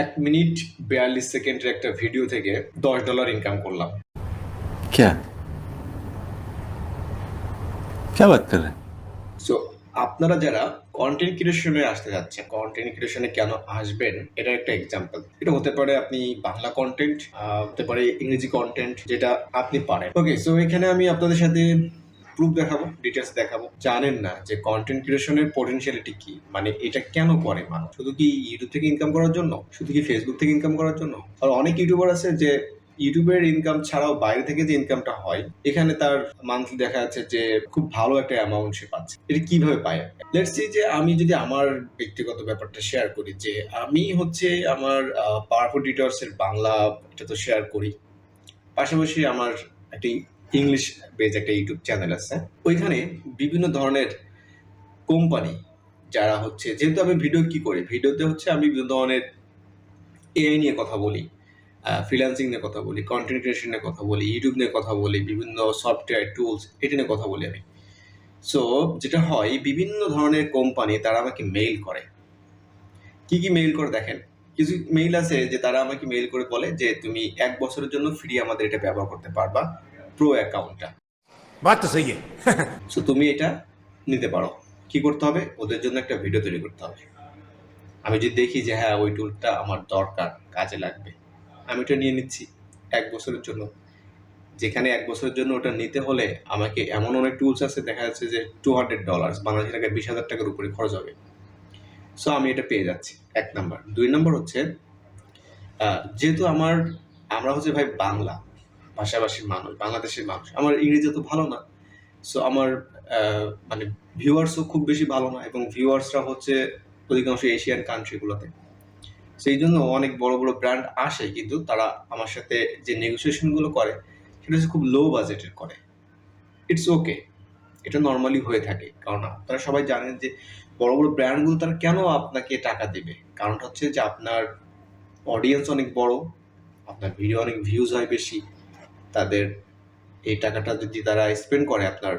এক মিনিট বিয়াল্লিশ সেকেন্ডের একটা ভিডিও থেকে দশ ডলার ইনকাম করলাম। ক্যা? ক্যা বাত কর? সো আপনারা যারা কন্টেন্ট ক্রিয়েশনে আসতে যাচ্ছেন কন্টেন্ট ক্রিয়েশনে কেন আসবেন এটা একটা এক্সাম্পল এটা হতে পারে আপনি বাংলা কন্টেন্ট হতে পারে ইংরেজি কন্টেন্ট যেটা আপনি পারেন। ওকে সো এখানে আমি আপনাদের সাথে প্রুফ দেখাবো ডিটেলস দেখাবো। জানেন না যে কন্টেন্ট ক্রিয়েশনের পটেনশিয়ালিটি কি মানে এটা কেন করে মানুষ? শুধু কি ইউটিউব থেকে ইনকাম করার জন্য? শুধু কি ফেসবুক থেকে ইনকাম করার জন্য? আর অনেক ইউটিউবার আছে যে ইউটিউবের ইনকাম ছাড়াও বাইরে থেকে যে ইনকামটা হয়, এখানে তার মান্থলি দেখা যাচ্ছে যে খুব ভালো একটা অ্যামাউন্ট সে পাচ্ছে। এটা কীভাবে পায়? লেটস সি যে আমি যদি আমার ব্যক্তিগত ব্যাপারটা শেয়ার করি যে আমি হচ্ছে আমার পাওয়ারফুল এর বাংলা এটা তো শেয়ার করি। পাশাপাশি আমার একটি ইংলিশ বেজ একটা ইউটিউব চ্যানেল আছে। ওইখানে বিভিন্ন ধরনের কোম্পানি যারা হচ্ছে, যেহেতু আমি ভিডিও কি করি? ভিডিওতে হচ্ছে আমি বিভিন্ন ধরনের এআই নিয়ে কথা বলি ফ্রিল্যান্সিং নিয়ে কথা বলি কন্টেন্ট ক্রিয়েশন নিয়ে কথা বলি ইউটিউব নিয়ে কথা বলি, বিভিন্ন সফটওয়্যার টুলস এটা নিয়ে কথা বলি আমি। সো যেটা হয়, বিভিন্ন ধরনের কোম্পানি তারা আমাকে মেইল করে। কি কি মেইল করে দেখেন? কিছু মেইল আছে যে তারা আমাকে মেইল করে বলে যে, তুমি এক বছরের জন্য ফ্রি আমাদের এটা ব্যবহার করতে পারবা। প্রো অ্যাকাউন্টটা বাচ্চা সেই সো তুমি এটা নিতে পারো। কি করতে হবে? ওদের জন্য একটা ভিডিও তৈরি করতে হবে। আমি যদি দেখি যে হ্যাঁ ওই টুলটা আমার দরকার কাজে লাগবে আমি ওটা নিয়ে নিচ্ছি এক বছরের জন্য। যেখানে এক বছরের জন্য ওটা নিতে হলে আমাকে এমন অনেক টুলস আছে দেখা যাচ্ছে যে টু হান্ড্রেড ডলার্স বাংলাদেশি টাকা বিশ হাজার টাকার উপরে খরচ হবে। সো আমি এটা পেয়ে যাচ্ছি এক নাম্বার দুই নম্বর হচ্ছে যেহেতু আমার আমরা হচ্ছে ভাই বাংলা ভাষাভাষীর মানুষ, বাংলাদেশের মানুষ। আমার ইংরেজি তো ভালো না সো আমার মানে ভিউয়ার্সও খুব বেশি ভালো না এবং ভিউয়ার্সরা হচ্ছে অধিকাংশ এশিয়ান কান্ট্রিগুলোতে। সেই জন্য অনেক বড় বড় ব্র্যান্ড আসে, কিন্তু তারা আমার সাথে যে নেগোসিয়েশনগুলো করে, সেটা হচ্ছে খুব লো বাজেটের করে। ইটস ওকে এটা নর্মালি হয়ে থাকে, কারণ আপনারা সবাই জানেন যে বড় বড় ব্র্যান্ডগুলো তারা কেন আপনাকে টাকা দেবে? কারণটা হচ্ছে যে আপনার অডিয়েন্স অনেক বড়, আপনার ভিডিও অনেক ভিউজ হয় বেশি তাদের এই টাকাটা যদি তারা স্পেন্ড করে আপনার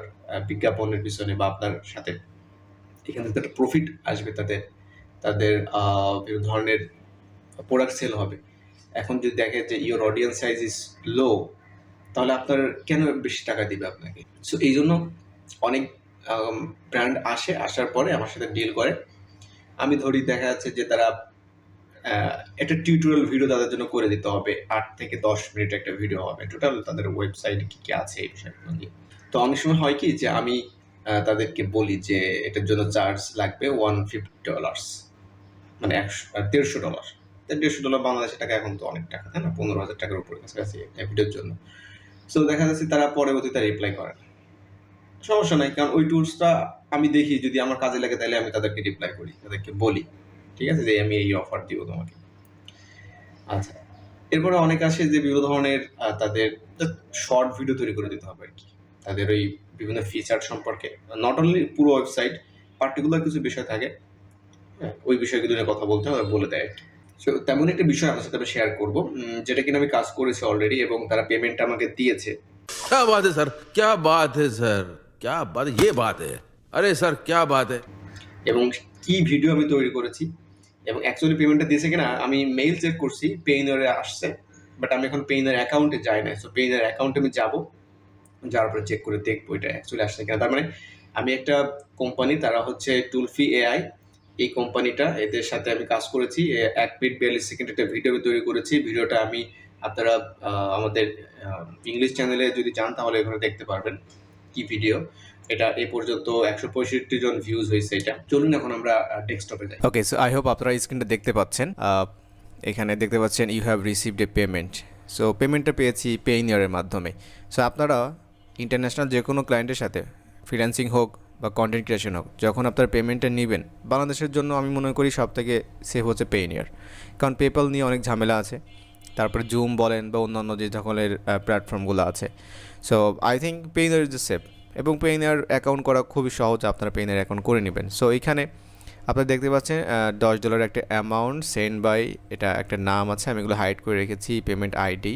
বিজ্ঞাপনের পিছনে বা আপনার সাথে, এখান থেকে একটা প্রফিট আসবে তাদের তাদের বিভিন্ন ধরনের প্রোডাক্ট সেল হবে। এখন যদি দেখে যে your audience size is low তাহলে আপনার কেন বেশি টাকা দিবে আপনাকে? সো এই জন্য অনেক ব্র্যান্ড আসে, আসার পরে আমার সাথে ডিল করে। আমি ধরি দেখা যাচ্ছে যে তারা একটা টিউটোরিয়াল ভিডিও তাদের জন্য করে দিতে হবে। আট থেকে দশ মিনিট একটা ভিডিও হবে। টোটাল তাদের ওয়েবসাইটে কি কি আছে এই বিষয়গুলো নিয়ে। তো অনেক সময় হয় কি যে আমি তাদেরকে বলি যে এটার জন্য চার্জ লাগবে ওয়ান ফিফটি ডলার্স মানে একশো দেড়শো ডলার দেড়শো ডলার বাংলাদেশের টাকা এখন তো অনেক টাকা, তাই না? পনেরো হাজার টাকার উপরে কাছাকাছি একটা ভিডিওর জন্য। সো দেখা যাচ্ছে তারা পরবর্তীতে রিপ্লাই করেন সমস্যা নাই, কারণ ওই টুলসটা আমি দেখি, যদি আমার কাজে লাগে তাহলে আমি তাদেরকে রিপ্লাই করি, তাদেরকে বলি। ঠিক আছে যে আমি এই অফার দিব তোমাকে আচ্ছা এরপরে অনেক আসে যে বিভিন্ন ধরনের আহ, তাদের শর্ট ভিডিও তৈরি করে দিতে হবে আর কি তাদের ওই বিভিন্ন ফিচার সম্পর্কে নট অনলি পুরো ওয়েবসাইট পার্টিকুলার কিছু বিষয় থাকে হ্যাঁ, ওই বিষয়গুলো নিয়ে কথা বলতে হবে বলে দেয় সো তেমন একটা বিষয় আপনার সাথে আমি শেয়ার করবো উম, যেটা কিনা আমি কাজ করেছি অলরেডি এবং তারা পেমেন্টটা আমাকে দিয়েছে क्या बात है सर क्या बात है सर क्या बात ये बात है अरे सर क्या बात है এবং কি ভিডিও আমি তৈরি করেছি এবং অ্যাকচুয়ালি পেমেন্টটা দিয়েছে কিনা, আমি মেইল চেক করছি পেইনারে আসছে বাট আমি এখন পেইনার অ্যাকাউন্টে যাই না সো পেইনার অ্যাকাউন্টে আমি যাব, যাওয়ার পরে চেক করে দেখব এটা অ্যাকচুয়ালি আসছে কিনা। তার মানে আমি একটা কোম্পানি তারা হচ্ছে টুলফি এআই এই কোম্পানিটা এদের সাথে আমি কাজ করেছি এক মিনিট বিয়াল্লিশ সেকেন্ড একটা ভিডিও তৈরি করেছি ভিডিওটা আমি আপনারা আমাদের ইংলিশ চ্যানেলে যদি যান তাহলে এখানে দেখতে পারবেন। কি ভিডিও এটা এই পর্যন্ত একশো পঁয়ষট্টি জন ভিউজ হয়েছে এটা। চলুন এখন আমরা ডেস্কটপে যাই। ওকে সো আই হোপ আপনারা স্ক্রিনটা দেখতে পাচ্ছেন। এখানে দেখতে পাচ্ছেন you have received a payment so পেমেন্টটা পেয়েছি পেইনিয়ারের মাধ্যমে। সো আপনারা ইন্টারন্যাশনাল যে কোনো ক্লায়েন্টের সাথে ফ্রিল্যান্সিং হোক বা কন্টেন্ট ক্রিয়েশন হোক, যখন আপনার পেমেন্টটা নেবেন, বাংলাদেশের জন্য আমি মনে করি সব থেকে সেফ হচ্ছে পেইনিয়ার কারণ পেপাল নিয়ে অনেক ঝামেলা আছে। তারপরে জুম বলেন বা অন্যান্য যে সকলের প্ল্যাটফর্মগুলো আছে। So I think Payoneer is the safe এবং পেইনার অ্যাকাউন্ট করা খুবই সহজ, আপনারা পেইনার অ্যাকাউন্ট করে নেবেন। সো এখানে আপনারা দেখতে পাচ্ছেন দশ ডলার একটা অ্যামাউন্ট সেন্ড বাই এটা একটা নাম আছে, আমি এগুলো হাইড করে রেখেছি payment ID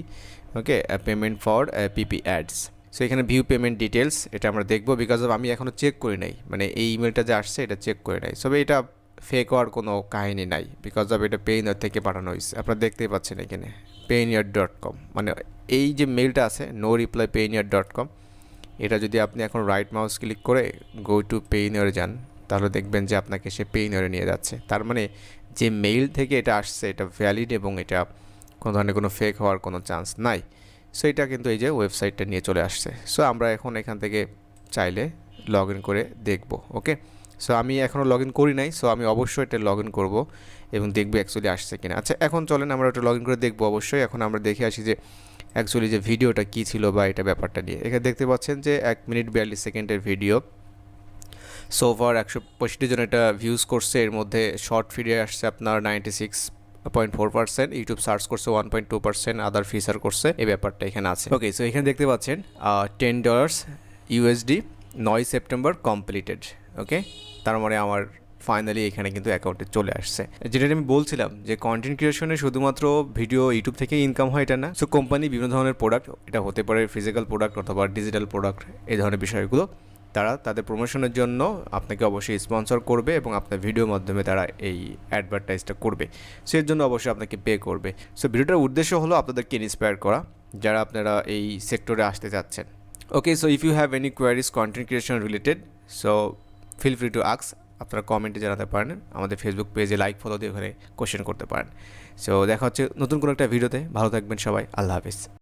okay payment for PP ads so এখানে ভিউ পেমেন্ট ডিটেলস এটা আমরা দেখব বিকজ অফ আমি এখনও চেক করি নাই। মানে এই ইমেলটা যে আসছে, এটা চেক করে নাই। সবে এটা ফেক হওয়ার কোনো কাহিনী নাই বিকজ অফ এটা পেইনিয়ার থেকে পাঠানো হয়েছে। আপনারা দেখতেই পাচ্ছেন এখানে পেইনিয়ার ডট কম মানে এই যে মেলটা আছে no reply Payoneer dot com এটা যদি আপনি এখন রাইট মাউস ক্লিক করে গো টু পেইনিয়ারে যান, তাহলে দেখবেন যে আপনাকে সে পেইনিয়ারে নিয়ে যাচ্ছে। তার মানে যে মেইল থেকে এটা আসছে, এটা ভ্যালিড এবং এটা কোনো ধরনের কোনো ফেক হওয়ার কোনো চান্স নাই। সো এটা কিন্তু এই যে ওয়েবসাইটটা নিয়ে চলে আসছে। সো আমরা এখন এখান থেকে চাইলে লগ ইন করে দেখব ওকে সো আমি এখনও লগ ইন করি নাই সো আমি অবশ্যই এটা লগ ইন করব এবং দেখব অ্যাকচুয়ালি আসছে কিনা। আচ্ছা এখন চলেন আমরা ওটা লগ ইন করে দেখব অবশ্যই। এখন আমরা দেখে আসি যে অ্যাকচুয়ালি যে ভিডিওটা কী ছিল বা এটা ব্যাপারটা নিয়ে। এখানে দেখতে পাচ্ছেন যে এক মিনিট বিয়াল্লিশ সেকেন্ডের ভিডিও। সোভার একশো পঁয়ষট্টি জন এটা ভিউজ করছে, এর মধ্যে শর্ট ফিডে আসছে আপনার ninety six point four percent YouTube search করছে one point two percent other feature করছে, এই ব্যাপারটা এখানে আছে। ওকে সো এখানে দেখতে পাচ্ছেন টেন ডলার্স ইউএসডি নয় সেপ্টেম্বর কমপ্লিটেড, ওকে? তার মানে আমার ফাইনালি এখানে কিন্তু অ্যাকাউন্টে চলে আসছে। যেটা আমি বলছিলাম যে কন্টেন্ট ক্রিয়েশনে শুধুমাত্র ভিডিও ইউটিউব থেকে ইনকাম হয় এটা না। সো কোম্পানি বিভিন্ন ধরনের প্রোডাক্ট এটা হতে পারে ফিজিক্যাল প্রোডাক্ট অথবা ডিজিটাল প্রোডাক্ট এই ধরনের বিষয়গুলো, তারা তাদের প্রমোশনের জন্য আপনাকে অবশ্যই স্পন্সর করবে এবং আপনার ভিডিওর মাধ্যমে তারা এই অ্যাডভার্টাইজটা করবে। সেই জন্য অবশ্যই আপনাকে পে করবে। সো ভিডিওটার উদ্দেশ্য হলো আপনাদেরকে ইন্সপায়ার করা, যারা আপনারা এই সেক্টরে আসতে চাচ্ছেন। Okay so if you have any queries, content creation related so feel free to ask. আপনারা কমেন্টে জানাতে পারেন, আমাদের ফেসবুক পেজে লাইক ফলো দিয়ে ওখানে কোশ্চেন করতে পারেন। সো দেখা হচ্ছে নতুন কোনো একটা ভিডিওতে ভালো থাকবেন সবাই, আল্লাহ হাফিজ।